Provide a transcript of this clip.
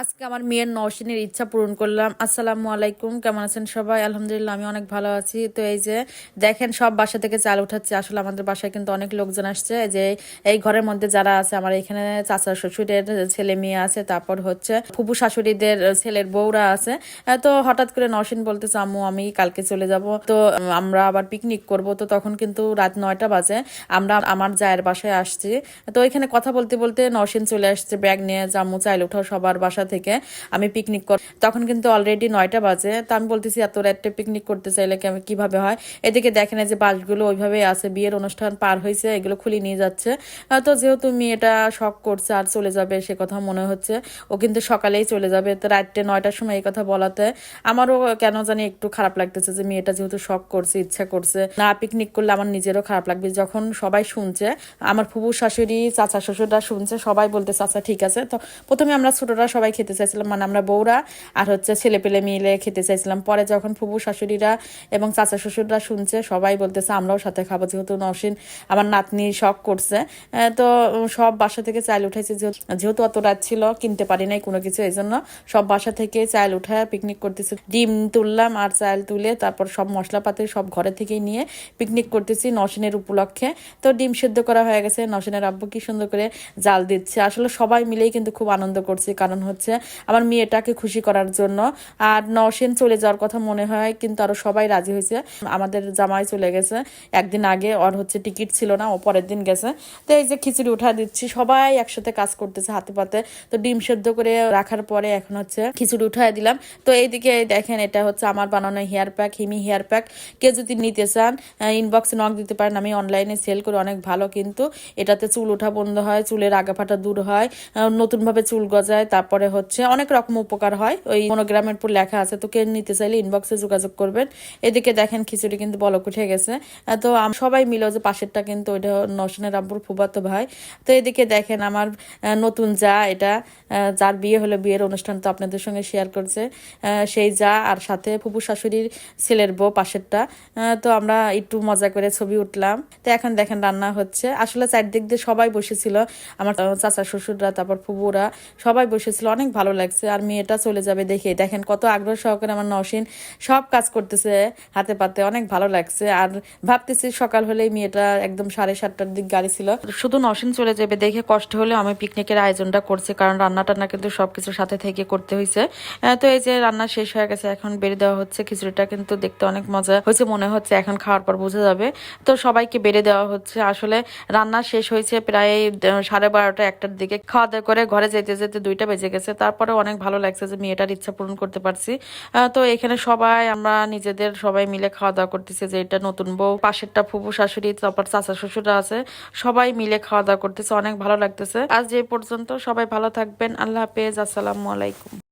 আজকে আমার মেয়ের নওশিনের ইচ্ছা পূরণ করলাম। আসসালামু আলাইকুম, কেমন আছেন সবাই? আলহামদুলিল্লাহ, আমি অনেক ভালো আছি। তো এই যে দেখেন, সব বাসা থেকে চাল উঠাচ্ছে। আসলে আমাদের বাসায় কিন্তু অনেক লোকজন আসছে। যে এই ঘরের মধ্যে যারা আছে, আমার এখানে চাচা শ্বশুরের ছেলে মেয়ে আছে, তারপর হচ্ছে ফুপু শাশুড়িদের ছেলের বউরা আছে। তো হঠাৎ করে নওশিন বলতে আম্মু, আমি কালকে চলে যাব। তো আমরা আবার পিকনিক করব। তো তখন কিন্তু রাত নয়টা বাজে। আমরা আমার জায়ের বাসায় আসছি। তো এখানে কথা বলতে বলতে নওশিন চলে আসছে। ব্যাগ নিয়ে আম্মু চাইল উঠাও, সবার বাসা থেকে আমি পিকনিক কর তখন কিন্তু অলরেডি নয়টা বাজে। তো আমি বলতেছি, এত রাত্রে পিকনিক করতে চাইলে কেমন- কীভাবে হয়? এদিকে দেখেন যে বাসগুলো ওইভাবে আছে, বিয়ের অনুষ্ঠান পার হয়েছে, এগুলো খুলে নিয়ে যাচ্ছে। তো যেহেতু মেয়েটা শখ করছে আর চলে যাবে, সে কথা মনে হচ্ছে। ও কিন্তু সকালেই চলে যাবে। তো রাত্রে নয়টার সময় এই কথা বলাতে আমারও কেন জানি একটু খারাপ লাগতেছে যে মেয়েটা যেহেতু শখ করছে, ইচ্ছা করছে। না পিকনিক করলে আমার নিজেরও খারাপ লাগবে। যখন সবাই শুনছে, আমার ফুবু শাশুড়ি, চাচা শ্বশুররা শুনছে, সবাই বলতে, চাচা ঠিক আছে। তো প্রথমে আমরা ছোটরা সবাই খেতে চাইছিলাম মানে আমরা বউরা, আর হচ্ছে ছেলে পেলে মিলে খেতে চাইছিলাম। পরে যখন ফুবু শাশুড়িরা এবং চাচা শ্বশুররা শুনছে, সবাই বলতেছে, আমরাও সাথে খাব যেহেতু নসীন আমার নাতনি শখ করছে। তো সব বাসা থেকে চাইল উঠেছে যেহেতু- অত রাত ছিল, কিনতে পারি নাই কোনো কিছু, এই জন্য সব বাসা থেকে চাইল উঠায় পিকনিক করতেছি। ডিম তুললাম আর চাল তুলে তারপর সব মশলাপাতি সব ঘরে থেকেই নিয়ে পিকনিক করতেছি নসিনের উপলক্ষে। তো ডিম সেদ্ধ করা হয়ে গেছে, নসিনের আব্বু কি সুন্দর করে জাল দিচ্ছে। আসলে সবাই মিলেই কিন্তু খুব আনন্দ করছি, কারণ হচ্ছে আমার মেয়েটাকে খুশি করার জন্য। আর নসেন চলে যাওয়ার কথা মনে হয়, কিন্তু আরও সবাই রাজি হয়েছে। আমাদের জামাই চলে গেছে। একদিন আগে ওর হচ্ছে টিকিট ছিল না, ও পরের দিন গেছে। তো এই যে খিচুড়ি উঠা দিচ্ছি, সবাই একসাথে কাজ করতেছে হাতে পাতে। তো ডিম সেদ্ধ করে রাখার পরে এখন হচ্ছে খিচুড়ি উঠায় দিলাম। তো এইদিকে দেখেন, এটা হচ্ছে আমার বানানো hair pack, Himi hair pack. কেউ যদি নিতে চান ইনবক্সে নক দিতে পারেন। আমি অনলাইনে সেল করি, অনেক ভালো কিন্তু। এটাতে চুল ওঠা বন্ধ হয়, চুলের আগা ফাটা দূর হয় নতুনভাবে চুল গজায়, তারপরে হচ্ছে, অনেক রকম উপকার হয়। ওই মনোগ্রামের উপর লেখা আছে, তো কে নিতে চাইলে ইনবক্সে যোগাযোগ করবেন। এদিকে দেখেন, খিচুড়ি কিন্তু বলক উঠে গেছে। তো সবাই মিলে যে পাশেরটা কিন্তু, ওইটা নসনের আব্বুর ফুবাতো ভাই। তো এদিকে দেখেন, আমার নতুন যা এটা যার বিয়ে হলো, বিয়ের অনুষ্ঠান তো আপনাদের সঙ্গে শেয়ার করছে। সেই যা, আর সাথে ফুপু শাশুড়ির ছেলের বউ পাশেরটা। তো আমরা একটু মজা করে ছবি উঠলাম। তো এখন দেখেন, রান্না হচ্ছে। আসলে চারদিক দিয়ে সবাই বসেছিল। আমার চাচা শ্বশুররা, তারপর ফুবুরা, সবাই বসেছিল। অনেক ভালো লাগছে। আর মেয়েটা চলে যাবে দেখে। দেখেন কত আগ্রহ সহকারে আমার নসীন সব কাজ করতেছে হাতে পাতে, অনেক ভালো লাগছে। আর ভাবতেছি সকাল হলেই মেয়েটা একদম সাড়ে সাতটার দিক গাড়ি ছিল। শুধু নসীন চলে যাবে দেখে কষ্ট হলে আমি পিকনিকের আয়োজনটা করছি, কারণ রান্না টান্না কিন্তু সবকিছু সাথে থেকে করতে হয়েছে তো এই যে রান্না শেষ হয়ে গেছে, এখন বেড়ে দেওয়া হচ্ছে। খিচুড়িটা কিন্তু দেখতে অনেক মজা হয়েছে, মনে হচ্ছে এখন খাওয়ার পর বোঝা যাবে। তো সবাইকে বেড়ে দেওয়া হচ্ছে। আসলে রান্না শেষ হয়েছে প্রায় সাড়ে বারোটা একটার দিকে। খাওয়া দাওয়া করে ঘরে যেতে যেতে দুইটা বেজে গেছে। তারপরে অনেক ভালো লাগছে যে মেয়েটার ইচ্ছা পূরণ করতে পারছি। তো এখানে সবাই, আমরা নিজেদের সবাই মিলে খাওয়া দাওয়া করতেছি যে এটা নতুন বউ, পাশেরটা ফুপু শাশুড়ি, তারপর চাচা শ্বশুরা আছে। সবাই মিলে খাওয়া দাওয়া করতেছে, অনেক ভালো লাগতেছে। আজ যে পর্যন্ত সবাই ভালো থাকবেন। আল্লাহ হাফেজ, আসসালামু আলাইকুম।